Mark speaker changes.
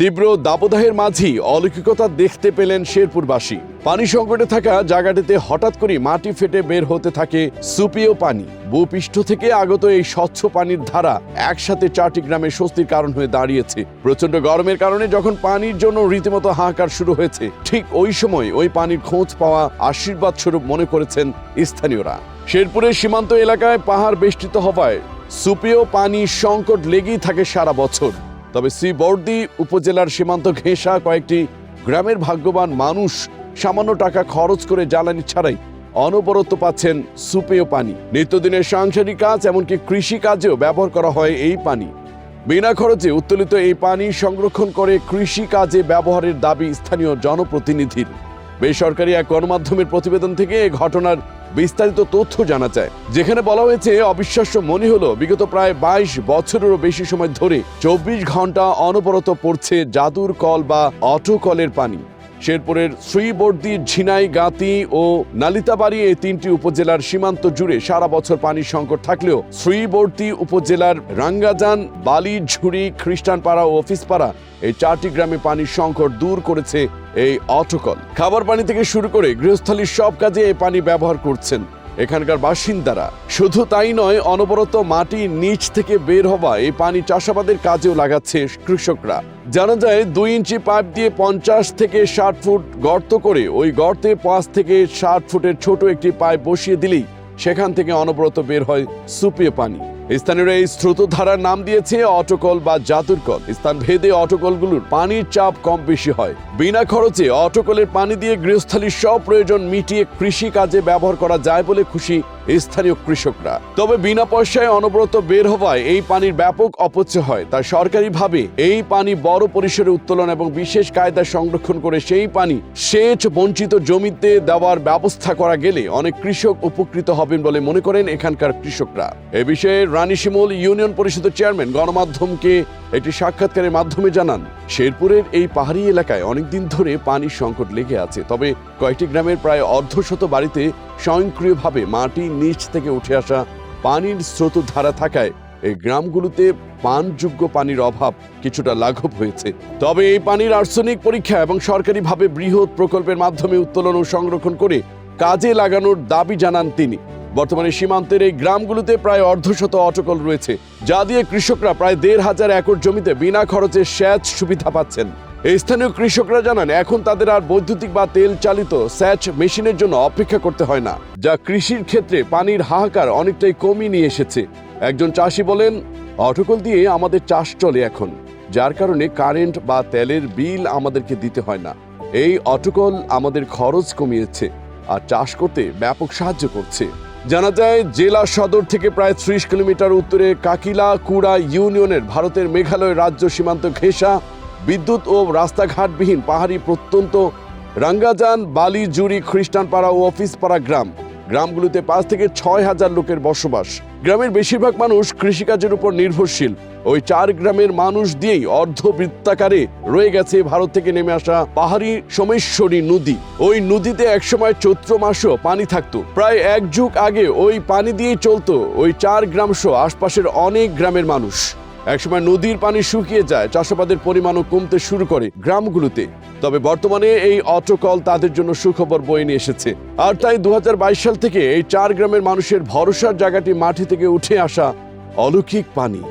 Speaker 1: তীব্র দাবদাহের মাঝেই অলৌকিকতা দেখতে পেলেন শেরপুরবাসী। পানি সংকটে থাকা জায়গাটিতে হঠাৎ করে মাটি ফেটে বের হতে থাকে সুপিও পানি। ভূপৃষ্ঠ থেকে আগত এই স্বচ্ছ পানির ধারা একসাথে চারটি গ্রামে স্বস্তির কারণ হয়ে দাঁড়িয়েছে। প্রচণ্ড গরমের কারণে যখন পানির জন্য রীতিমতো হাহাকার শুরু হয়েছে, ঠিক ওই সময় ওই পানির খোঁজ পাওয়া আশীর্বাদ স্বরূপ মনে করেছেন স্থানীয়রা। শেরপুরের সীমান্ত এলাকায় পাহাড় বেষ্টিত হওয়ায় সুপেয় পানি সংকট লেগেই থাকে সারা বছর। তবে শ্রীবর্দী উপজেলার সীমান্ত ঘেঁষা কয়েকটি গ্রামের ভাগ্যবান মানুষ সামান্য টাকা খরচ করে জ্বালানি ছাড়াই অনবরত পাচ্ছেন সুপেয় পানি। নিত্যদিনের সাংসারিক কাজ এমনকি কৃষি কাজেও ব্যবহার করা হয় এই পানি। বিনা খরচে উত্তোলিত এই পানি সংরক্ষণ করে কৃষি কাজে ব্যবহারের দাবি স্থানীয় জনপ্রতিনিধির। বেসরকারি এক গণমাধ্যমের প্রতিবেদন থেকে এ ঘটনার বিস্তারিত তথ্য জানা যায়। যেখানে বলা হয়েছে, অবিশ্বাস্য মনে হলো বিগত প্রায় বাইশ বছরেরও বেশি সময় ধরে চব্বিশ ঘণ্টা অনবরত পড়ছে জাদুর কল বা অটো কলের পানি। শেরপুরের শ্রীবর্দি ঝিনাই, গাতি ও নালিতাবাড়ি এই তিনটি উপজেলার সীমান্ত জুড়ে সারা বছর পানির সংকট থাকলেও শ্রীবর্দি উপজেলার রাঙ্গাজান, বালিঝুড়ি, খ্রিস্টানপাড়া ও অফিসপাড়া এই চারটি গ্রামে পানির সংকট দূর করেছে এই অটোকল। খাবার পানি থেকে শুরু করে গৃহস্থলীর সব কাজে এই পানি ব্যবহার করছেন। এখানকার বাসিন্দারা। শুধু তাই নয়, অনবরত মাটি নিচ থেকে বের হওয়া এই পানি চাষাবাদের কাজেও লাগাচ্ছে কৃষকরা। জানা যায়, দুই ইঞ্চি পাইপ দিয়ে পঞ্চাশ থেকে ষাট ফুট গর্ত করে ওই গর্তে পাঁচ থেকে ষাট ফুটের ছোট একটি পাইপ বসিয়ে দিলেই সেখান থেকে অনবরত বের হয় সুপিয়ে পানি। স্থানীয়রা এই স্রোতধারার নাম দিয়েছে অটোকল বা জাতুর কল। স্থান ভেদে অটোকলগুলোর পানির চাপ কম বেশি হয়। বিনা খরচে অটোকলের পানি দিয়ে গৃহস্থলীর সব প্রয়োজন মিটিয়ে কৃষি কাজে ব্যবহার করা যায় বলে খুশি স্থানীয় কৃষকরা। তবে বিনা পয়সায় অনবরত বের হওয়ায় এই পানির ব্যাপক অপচয় হয়। তাই সরকারিভাবে এই পানি বড় পরিসরে উত্তোলন এবং বিশেষ কায়দা সংরক্ষণ করে সেই পানি সেচ বঞ্চিত জমিতে দেওয়ার ব্যবস্থা করা গেলে অনেক কৃষক উপকৃত হবেন বলে মনে করেন এখানকার কৃষকরা। এ বিষয়ে রানী শিমুল ইউনিয়ন পরিষদের চেয়ারম্যান গণমাধ্যমকে একটি সাক্ষাৎকারের মাধ্যমে জানান, শেরপুরের এই পাহাড়ি এলাকায় অনেকদিন ধরে পানির সংকট লেগে আছে। তবে কয়েকটি গ্রামের প্রায় অর্ধশত বাড়িতে স্বয়ংক্রিয়ভাবে মাটির নিচ থেকে উঠে আসা পানির স্রোত ধারা থাকায় এই গ্রামগুলোতে পানযোগ্য পানির অভাব কিছুটা লাঘব হয়েছে। তবে এই পানির আর্সেনিক পরীক্ষা এবং সরকারিভাবে বৃহৎ প্রকল্পের মাধ্যমে উত্তোলন ও সংরক্ষণ করে কাজে লাগানোর দাবি জানান তিনি। বর্তমানে সীমান্তের এই গ্রামগুলোতে প্রায় অর্ধশত অটকল রয়েছে, যা দিয়ে কৃষকরা প্রায় দেড় হাজার একর জমিতে বিনা খরচে সেচ সুবিধা পাচ্ছেন। এই স্থানীয় কৃষকরা জানান, এখন তাদের আর বৈদ্যুতিক বা তেল চালিত স্যাচ মেশিনের জন্য অপেক্ষা করতে হয় না, যা কৃষির ক্ষেত্রে পানির হাহাকার অনেকটাই কমিয়ে নিয়ে এসেছে। একজন চাষি বলেন, অটকল দিয়ে আমাদের চাষ চলে এখন, যার কারণে কারেন্ট বা তেলের বিল আমাদেরকে দিতে হয় না। এই অটকল আমাদের খরচ কমিয়েছে, আর চাষ করতে ব্যাপক সাহায্য করছে। জানা যায়, জেলা সদর থেকে প্রায় ত্রিশ কিলোমিটার উত্তরে কাকিলা কুড়া ইউনিয়নের ভারতের মেঘালয় রাজ্য সীমান্ত ঘেঁষা বিদ্যুৎ ও রাস্তাঘাটবিহীন পাহাড়ি প্রত্যন্ত রাঙ্গাজান, বালিজুড়ি, খ্রিস্টানপাড়া ও অফিসপাড়া গ্রাম। গ্রামগুলোতে পাঁচ থেকে ছয় হাজার লোকের বসবাস। গ্রামের বেশিরভাগ মানুষ কৃষিকাজের উপর নির্ভরশীল। ওই চার গ্রামের মানুষ দিয়েই অর্ধবৃত্তাকারে রয়ে গেছে ভারত থেকে নেমে আসা পাহাড়ি সোমেশ্বরী নদী। ওই নদীতে একসময় চৈত্র মাসও পানি থাকতো। প্রায় এক যুগ আগে ওই পানি দিয়েই চলতো ওই চার গ্রাম সহ আশপাশের অনেক গ্রামের মানুষ। একসময় নদীর পানি শুকিয়ে যায়, চাষাবাদের পরিমাণও কমতে শুরু করে গ্রামগুলোতে। তবে বর্তমানে এই অটোকল তাদের জন্য সুখবর বয়ে নিয়ে এসেছে। আর তাই দু হাজার বাইশ সাল থেকে এই চার গ্রামের মানুষের ভরসার জায়গাটি মাটি থেকে উঠে আসা অলৌকিক পানি।